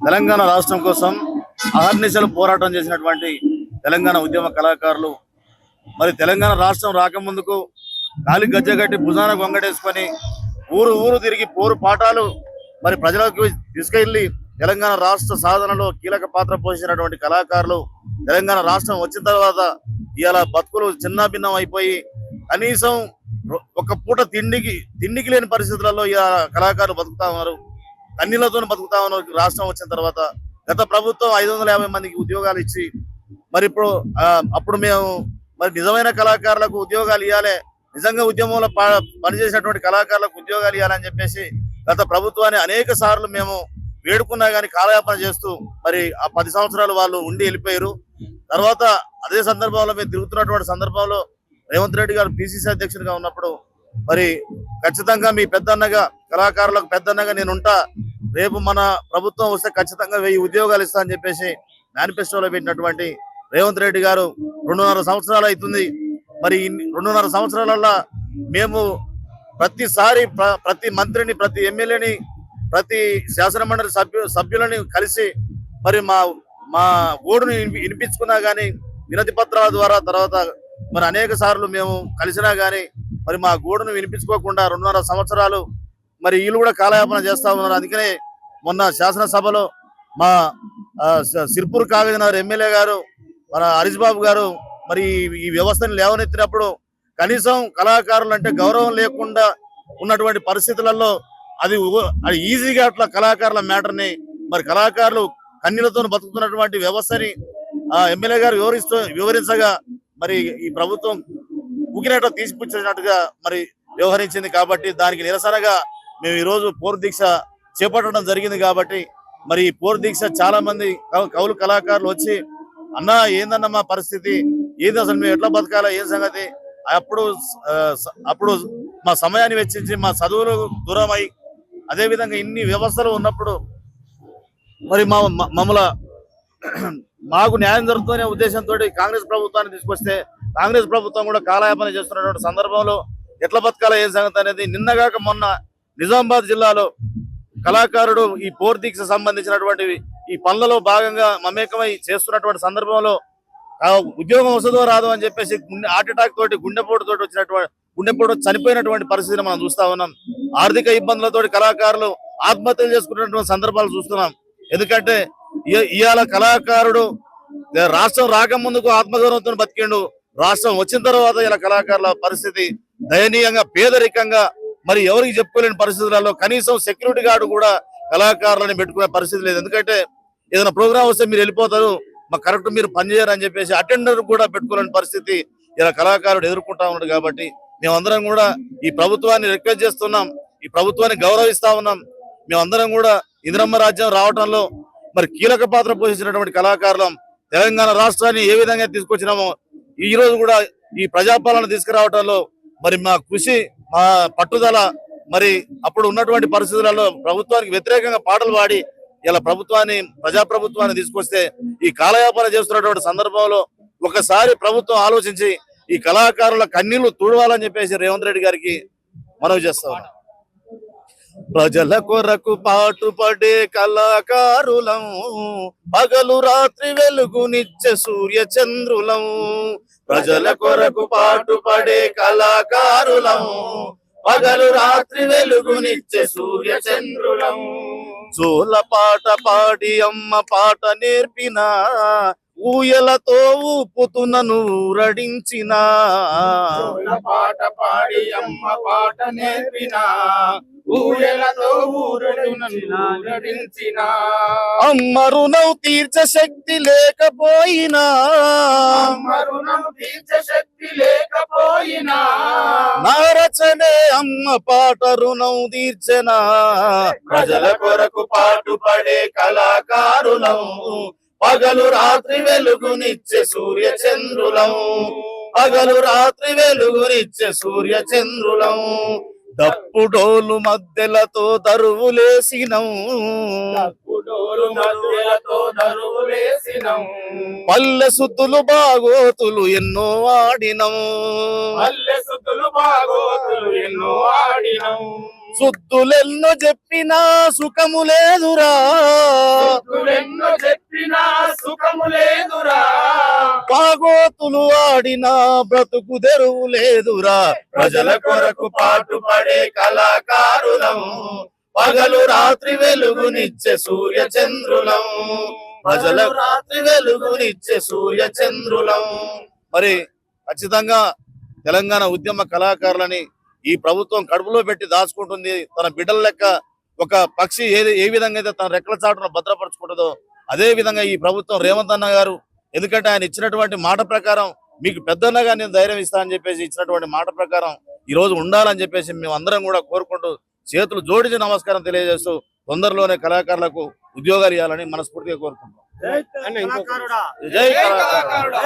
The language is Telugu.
తెలంగాణ రాష్ట్రం కోసం అహర్నిశలు పోరాటం చేసినటువంటి తెలంగాణ ఉద్యమ కళాకారులు. మరి తెలంగాణ రాష్ట్రం రాకముందుకు కాలి గజ్జగట్టి భుజాన గొంగడేసుకొని ఊరు ఊరు తిరిగి పోరు పాఠాలు మరి ప్రజలకు తీసుకెళ్ళి తెలంగాణ రాష్ట్ర సాధనలో కీలక పాత్ర పోషించినటువంటి కళాకారులు తెలంగాణ రాష్ట్రం వచ్చిన తర్వాత ఇలా బతుకులు చిన్నాభిన్నం అయిపోయి కనీసం ఒక పూట తిండికి తిండికి లేని పరిస్థితులలో ఇలా కళాకారులు బతుకుతా ఉన్నారు. కన్నీళ్ళతో బతుకుతా ఉన్న రాష్ట్రం వచ్చిన తర్వాత గత ప్రభుత్వం ఐదు వందల యాభై మందికి ఉద్యోగాలు ఇచ్చి మరి ఇప్పుడు ఆ, అప్పుడు మేము మరి నిజమైన కళాకారులకు ఉద్యోగాలు ఇవ్వాలి నిజంగా ఉద్యమంలో ప- పనిచేసినటువంటి కళాకారులకు ఉద్యోగాలు ఇవ్వాలని చెప్పేసి గత ప్రభుత్వాన్ని అనేక సార్లు మేము వేడుకున్నా కానీ కాలయాపన చేస్తూ మరి ఆ పది సంవత్సరాలు వాళ్ళు ఉండి వెళ్ళిపోయారు. తర్వాత అదే సందర్భంలో మేము తిరుగుతున్నటువంటి సందర్భంలో రేవంత్ రెడ్డి గారు పిసిసి అధ్యక్షుడిగా ఉన్నప్పుడు మరి ఖచ్చితంగా మీ పెద్దన్నగా కళాకారులకు పెద్దన్నగా నేను ఉంటా. రేపు మన ప్రభుత్వం వస్తే ఖచ్చితంగా వెయ్యి ఉద్యోగాలు ఇస్తా అని చెప్పేసి మేనిఫెస్టోలో పెట్టినటువంటి రేవంత్ రెడ్డి గారు రెండున్నర సంవత్సరాలు అవుతుంది. మరి రెండున్నర సంవత్సరాలలో మేము ప్రతిసారి ప్ర- ప్రతి మంత్రిని ప్రతి ఎమ్మెల్యేని ప్రతి శాసన మండలి సభ్యు సభ్యులని కలిసి మరి మా మా ఓడుని వినిపించుకున్నా కానీ వినతి పత్రాల ద్వారా తర్వాత మరి అనేక సార్లు మేము కలిసినా కానీ మరి మా గోడును వినిపించుకోకుండా రెండున్నర సంవత్సరాలు మరి వీళ్ళు కూడా కాలయాపన చేస్తా ఉన్నారు. అందుకనే మొన్న శాసనసభలో మా సిర్పూర్ కాగజనగర్ ఎమ్మెల్యే గారు మన హరీష్ బాబు గారు మరి ఈ- వ్యవస్థను లేవనెత్తినప్పుడు కనీసం కళాకారులు అంటే గౌరవం లేకుండా ఉన్నటువంటి పరిస్థితులలో అది అది ఈజీగా అట్లా కళాకారుల మ్యాటర్ని మరి కళాకారులు కన్నీలతో బతుకుతున్నటువంటి వ్యవస్థని ఆ ఎమ్మెల్యే గారు వివరిస్తూ వివరించగా మరి ఈ ప్రభుత్వం ఊకినట్టు తీసిపుచ్చినట్టుగా మరి వ్యవహరించింది. కాబట్టి దానికి నిరసనగా మేము ఈ రోజు పోరు దీక్ష చేపట్టడం జరిగింది కాబట్టి మరి ఈ పోరు దీక్ష చాలా మంది కౌ- కౌలు కళాకారులు వచ్చి అన్నా ఏందన్న మా పరిస్థితి? ఏది అసలు మేము ఎట్లా బతకాలా? ఏ సంగతి? అప్పుడు అప్పుడు మా సమయాన్ని వెచ్చించి మా చదువులు దూరమై అదే విధంగా ఇన్ని వ్యవస్థలు ఉన్నప్పుడు మరి మా మమ్మల మాకు న్యాయం జరుగుతుందనే ఉద్దేశంతో కాంగ్రెస్ ప్రభుత్వాన్ని తీసుకొస్తే కాంగ్రెస్ ప్రభుత్వం కూడా కాలయాపన చేస్తున్నటువంటి సందర్భంలో ఎట్లా బతకాల ఏ సంగతి అనేది నిన్నగాక మొన్న నిజామాబాద్ జిల్లాలో కళాకారుడు ఈ పోర్ దీక్ష సంబంధించినటువంటివి ఈ పనులలో భాగంగా మమేకమై చేస్తున్నటువంటి సందర్భంలో ఉద్యోగం వస్తుందో రాదో అని చెప్పేసి గుండె హార్ట్ అటాక్ తోటి గుండెపోటు తోటి వచ్చినటువంటి గుండెపోటు చనిపోయినటువంటి పరిస్థితిని మనం చూస్తా ఉన్నాం. ఆర్థిక ఇబ్బందులతోటి కళాకారులు ఆత్మహత్యలు చేసుకున్నటువంటి సందర్భాలు చూస్తున్నాం. ఎందుకంటే ఇవాళ కళాకారుడు రాష్ట్రం రాకముందుకు ఆత్మగౌరవంతో బతికిండు. రాష్ట్రం వచ్చిన తర్వాత ఇలా కళాకారుల పరిస్థితి దయనీయంగా పేదరికంగా మరి ఎవరికి చెప్పుకోలేని పరిస్థితులలో కనీసం సెక్యూరిటీ గార్డు కూడా కళాకారులను పెట్టుకునే పరిస్థితి లేదు. ఎందుకంటే ఏదైనా ప్రోగ్రామ్ వస్తే మీరు వెళ్ళిపోతారు మాకు కరెక్ట్ మీరు పనిచేయరు అని చెప్పేసి అటెండర్ కూడా పెట్టుకోలేని పరిస్థితి ఇలా కళాకారుడు ఎదుర్కొంటా ఉన్నాడు కాబట్టి మేమందరం కూడా ఈ ప్రభుత్వాన్ని రిక్వెస్ట్ చేస్తున్నాం ఈ ప్రభుత్వాన్ని గౌరవిస్తా ఉన్నాం. మేమందరం కూడా ఇంద్రమ్మ రాజ్యం రావడంలో మరి కీలక పాత్ర పోషించినటువంటి కళాకారులం. తెలంగాణ రాష్ట్రాన్ని ఏ విధంగా తీసుకొచ్చినామో ఈ రోజు కూడా ఈ ప్రజాపాలన తీసుకురావటంలో మరి మా కృషి మా పట్టుదల మరి అప్పుడు ఉన్నటువంటి పరిస్థితులలో ప్రభుత్వానికి వ్యతిరేకంగా పాటలు పాడి ఇలా ప్రభుత్వాన్ని ప్రజా ప్రభుత్వాన్ని తీసుకొస్తే ఈ కాలయాపన చేస్తున్నటువంటి సందర్భంలో ఒకసారి ప్రభుత్వం ఆలోచించి ఈ కళాకారుల కన్నీళ్ళు తుడవాలని చెప్పేసి రేవంత్ రెడ్డి గారికి మనవి చేస్తా ఉన్నాం. ప్రజల కొరకు పాటుపడే కళాకారులం. పగలు రాత్రి వెలుగునిచ్చే సూర్య చంద్రులం. ప్రజల కొరకు పాటుపడే కళాకారులం. పగలు రాత్రి వెలుగునిచ్చే సూర్య చంద్రులం. జోల పాట పాడి అమ్మ పాట నేర్పిన. ఊయలతో ఊపుతున్నను రడించిన పాట పాడి అమ్మ పాట నేర్పిన. ఊయలతో అమ్మ రుణం తీర్చ శక్తి లేకపోయినా. మరుణం తీర్చ శక్తి లేకపోయినా. నా రచనే అమ్మ పాట రుణం తీర్చనా. ప్రజల కొరకు పాటుపడే కళాకారులం పగలు రాత్రి వెలుగునిచ్చే సూర్య చంద్రులం పగలు రాత్రి వెలుగునిచ్చే సూర్య చంద్రులం దప్పుడోలు మధ్యలతో దరువులేసినం. పల్లె సుద్దులు బాగోతులు ఎన్నో ఆడినం. పల్లె సుతులు బాగోతులు ఎన్నో ఆడినం. సుద్దులెన్నో చెప్పినా సుఖము లేదురా. సుఖము లేదురా. పాగోతులు ఆడిన బ్రతుకు తెరువు లేదురా. ప్రజల కొరకు పాటుపడే కళాకారులం పగలు రాత్రి వెలుగునిచ్చే సూర్య చంద్రులం ప్రజల రాత్రి వెలుగునిచ్చే సూర్య చంద్రులం మరి ఖచ్చితంగా తెలంగాణ ఉద్యమ కళాకారులని ఈ ప్రభుత్వం కడుపులో పెట్టి దాచుకుంటుంది. తన బిడ్డల లెక్క ఒక పక్షి ఏది ఏ విధంగా అయితే తన రెక్కల చాటున భద్రపరుచుకుంటుందో అదే విధంగా ఈ ప్రభుత్వం రేవంత్ అన్న గారు ఎందుకంటే ఆయన ఇచ్చినటువంటి మాట ప్రకారం మీకు పెద్దన్నగా నేను ధైర్యం ఇస్తా అని చెప్పేసి ఇచ్చినటువంటి మాట ప్రకారం ఈ రోజు ఉండాలని చెప్పేసి మేము అందరం కూడా కోరుకుంటూ చేతులు జోడించి నమస్కారం తెలియజేస్తూ తొందరలోనే కళాకారులకు ఉద్యోగాలు ఇవ్వాలని మనస్ఫూర్తిగా జై కళాకారుడు.